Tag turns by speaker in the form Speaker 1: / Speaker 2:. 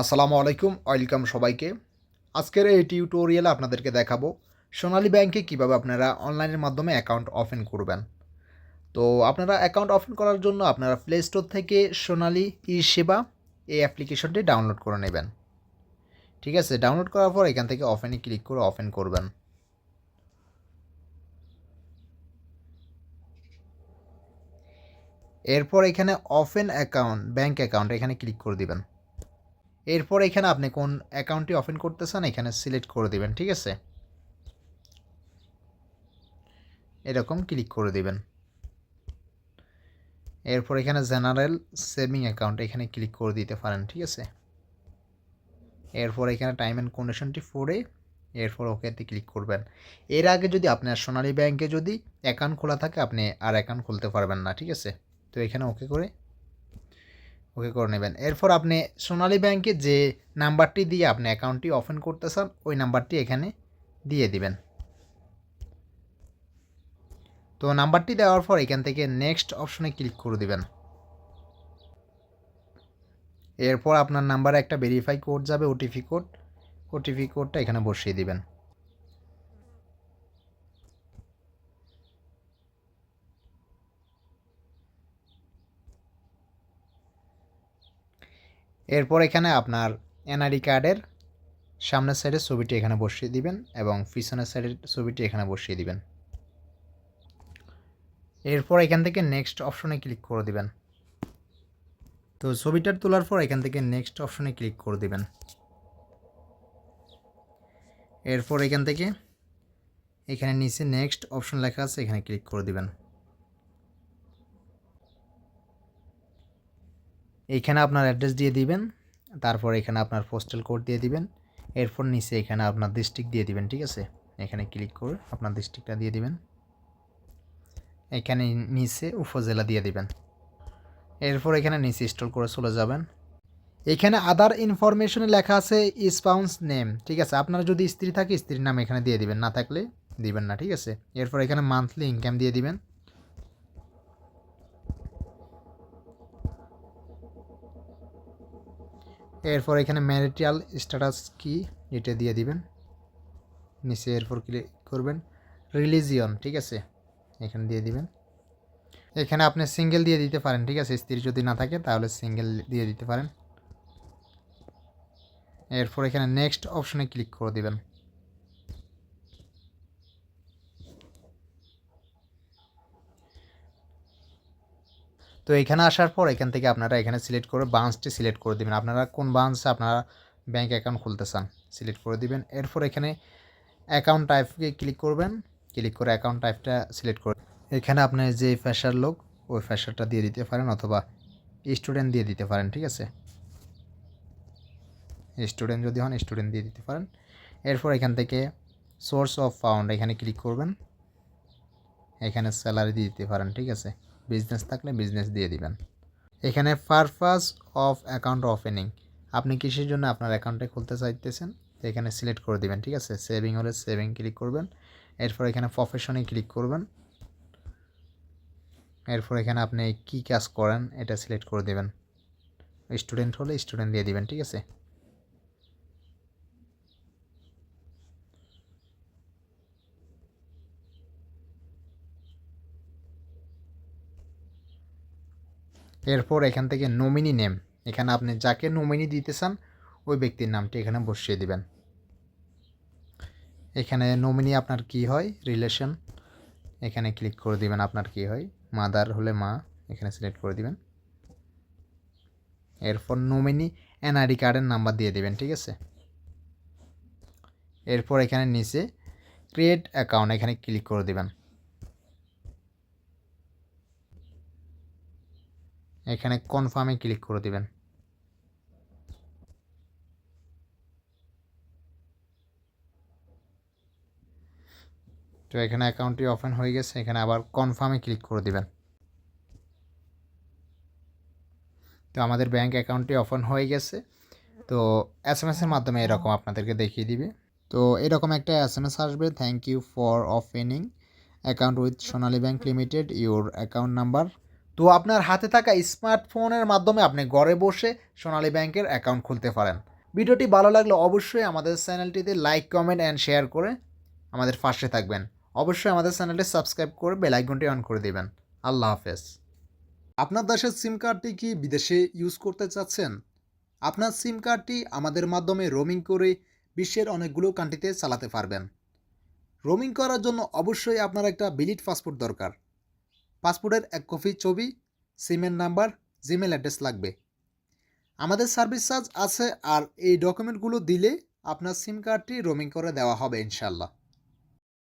Speaker 1: আসসালামু আলাইকুম, ওয়েলকাম সবাইকে। আজকের এই টিউটোরিয়ালে আপনাদেরকে দেখাবো সোনালী ব্যাংকে কীভাবে আপনারা অনলাইনের মাধ্যমে অ্যাকাউন্ট ওপেন করবেন। তো আপনারা অ্যাকাউন্ট ওপেন করার জন্য আপনারা প্লে স্টোর থেকে সোনালী ই সেবা এই অ্যাপ্লিকেশনটি ডাউনলোড করে নেবেন। ঠিক আছে, ডাউনলোড করার পর এখান থেকে ওপেনে ক্লিক করে ওপেন করবেন। এরপর এখানে ওপেন অ্যাকাউন্ট, ব্যাংক অ্যাকাউন্ট এখানে ক্লিক করে দিবেন। এরপর এখানে আপনি কোন অ্যাকাউন্টটি ওপেন করতে চান, এখানে সিলেক্ট করে দিবেন, ঠিক আছে? এরকম ক্লিক করে দিবেন। এরপর এখানে জেনারেল সেভিং অ্যাকাউন্ট এখানে ক্লিক করে দিতে পারেন, ঠিক আছে? এরপর এখানে টাইম অ্যান্ড কন্ডিশনটি ফোরে এরপর ওকেতে ক্লিক করবেন। এর আগে যদি আপনার সোনালী ব্যাংকে যদি অ্যাকাউন্ট খোলা থাকে, আপনি আর অ্যাকাউন্ট খুলতে পারবেন না, ঠিক আছে? তো এখানে ওকে করে ওকে করে নেবেন। এরপর আপনি সোনালী ব্যাংকে যে নাম্বারটি দিয়ে আপনি অ্যাকাউন্টটি ওপেন করতে চান ওই নাম্বারটি এখানে দিয়ে দিবেন। তো নাম্বারটি দেওয়ার পর এখান থেকে নেক্সট অপশনে ক্লিক করে দিবেন। এরপর আপনার নাম্বারে একটা ভেরিফাই কোড যাবে, ওটিপি কোড। ওটিপি কোডটা এখানে বসিয়ে দিবেন। এরপর এখানে আপনার এনআইডি কার্ডের সামনের সাইডের ছবিটি এখানে বসিয়ে দিবেন এবং পিছনের সাইডের ছবিটি এখানে বসিয়ে দিবেন। এরপর এখান থেকে নেক্সট অপশনে ক্লিক করে দিবেন। তো ছবিটা তোলার পর এখান থেকে নেক্সট অপশনে ক্লিক করে দিবেন। এরপর এখান থেকে এখানে নিচে নেক্সট অপশন লেখা আছে, এখানে ক্লিক করে দিবেন। এইখানে আপনার অ্যাড্রেস দিয়ে দিবেন, তারপর এখানে আপনার পোস্টাল কোড দিয়ে দিবেন, এরপর নিচে এখানে আপনার ডিস্ট্রিক্ট দিয়ে দিবেন, ঠিক আছে? এখানে ক্লিক করে আপনার ডিস্ট্রিক্টটা দিয়ে দিবেন। এখানে নিচে উপজেলা দিয়ে দিবেন। এরপর এখানে নিচে স্টল করে চলে যাবেন। এখানে আদার ইনফরমেশনে লেখা আছে স্পাউন্স নেম ঠিক আছে? আপনার যদি স্ত্রী থাকে, স্ত্রীর নাম এখানে দিয়ে দিবেন, না থাকলে দিবেন না, ঠিক আছে? এরপর এখানে মান্থলি ইনকাম দিয়ে দিবেন। এরপর এখানে ম্যারিটাল স্ট্যাটাস কি এটা দিয়ে দিবেন। নিচে এরপর ক্লিক করবেন রিলিজিয়ন ঠিক আছে? এখানে দিয়ে দিবেন। এখানে আপনি সিঙ্গেল দিয়ে দিতে পারেন, ঠিক আছে? স্ত্রী যদি না থাকে তাহলে সিঙ্গেল দিয়ে দিতে পারেন। এরপর এখানে নেক্সট অপশনে ক্লিক করে দিবেন। তো এখানে আসার পর এখান থেকে আপনারা এখানে সিলেক্ট করে বান্সটি সিলেক্ট করে দিবেন। আপনারা কোন বান্স আপনারা ব্যাঙ্ক অ্যাকাউন্ট খুলতে চান সিলেক্ট করে দিবেন। এরপর এখানে অ্যাকাউন্ট টাইপকে ক্লিক করবেন। ক্লিক করে অ্যাকাউন্ট টাইপটা সিলেক্ট করে এখানে আপনি যে ফ্যাশার লোক, ওই ফ্যাশারটা দিয়ে দিতে পারেন অথবা স্টুডেন্ট দিয়ে দিতে পারেন, ঠিক আছে? স্টুডেন্ট যদি হন স্টুডেন্ট দিয়ে দিতে পারেন। এরপর এখান থেকে সোর্স অফ ফাউন্ড এখানে ক্লিক করবেন। এখানে স্যালারি দিয়ে দিতে পারেন, ঠিক আছে? বিজনেস থাকলে বিজনেস দিয়ে দিবেন। এখানে পারপাস অফ অ্যাকাউন্ট ওপেনিং আপনি কিসের জন্য আপনার অ্যাকাউন্টে খুলতে চাইতেছেন, এখানে সিলেক্ট করে দিবেন, ঠিক আছে? সেভিং হলে সেভিং ক্লিক করবেন, এরপর এখানে প্রফেশনে ক্লিক করবেন। এরপর এখানে আপনি কি কাজ করেন, এটা সিলেক্ট করে দেবেন। স্টুডেন্ট হলে স্টুডেন্ট দিয়ে দিবেন, ঠিক আছে? এরপর এখান থেকে নমিনি নেম এখানে আপনি যাকে নমিনি দিতে চান, ওই ব্যক্তির নামটি এখানে বসিয়ে দিবেন। এখানে নমিনি আপনার কি হয়? রিলেশন এখানে ক্লিক করে দিবেন আপনার কি হয়? মাদার হলে মা। এখানে সিলেক্ট করে দিবেন। এরপর নমিনি এনআইডি কার্ডের নাম্বার দিয়ে দিবেন, ঠিক আছে? এরপর এখানে নিচে ক্রিয়েট অ্যাকাউন্ট এখানে ক্লিক করে দিবেন। এখানে কনফার্মে ক্লিক করে দেবেন। তো এখানে অ্যাকাউন্টটি ওপেন হয়ে গেছে, এখানে আবার কনফার্মে ক্লিক করে দেবেন। তো আমাদের ব্যাংক অ্যাকাউন্টটি ওপেন হয়ে গেছে। তো এস এম এসের মাধ্যমে এরকম আপনাদেরকে দেখিয়ে দিবে। তো এরকম একটা এস এম এস আসবে thank you for opening account with Sonali bank limited your account number তো আপনার হাতে থাকা স্মার্টফোনের মাধ্যমে আপনি ঘরে বসে সোনালী ব্যাংকের অ্যাকাউন্ট খুলতে পারেন। ভিডিওটি ভালো লাগলে অবশ্যই আমাদের চ্যানেলটিতে লাইক, কমেন্ট অ্যান্ড শেয়ার করে আমাদের পাশে থাকবেন। অবশ্যই আমাদের চ্যানেলটি সাবস্ক্রাইব করে বেল আইকনটি অন করে দেবেন। আল্লাহ হাফেজ।
Speaker 2: আপনার দেশের সিম কার্ডটি কি বিদেশে ইউজ করতে চাচ্ছেন? আপনার সিম কার্ডটি আমাদের মাধ্যমে রোমিং করে বিশ্বের অনেকগুলো কান্ট্রিতে চালাতে পারবেন। রোমিং করার জন্য অবশ্যই আপনার একটা বিলিট পাসপোর্ট দরকার। পাসপোর্টের এক কপি ছবি, সিমের নাম্বার জিমেল অ্যাড্রেস লাগবে। আমাদের সার্ভিস চার্জ আছে আর এই ডকুমেন্টগুলো দিলে আপনার সিম কার্ডটি রোমিং করে দেওয়া হবে ইনশাল্লাহ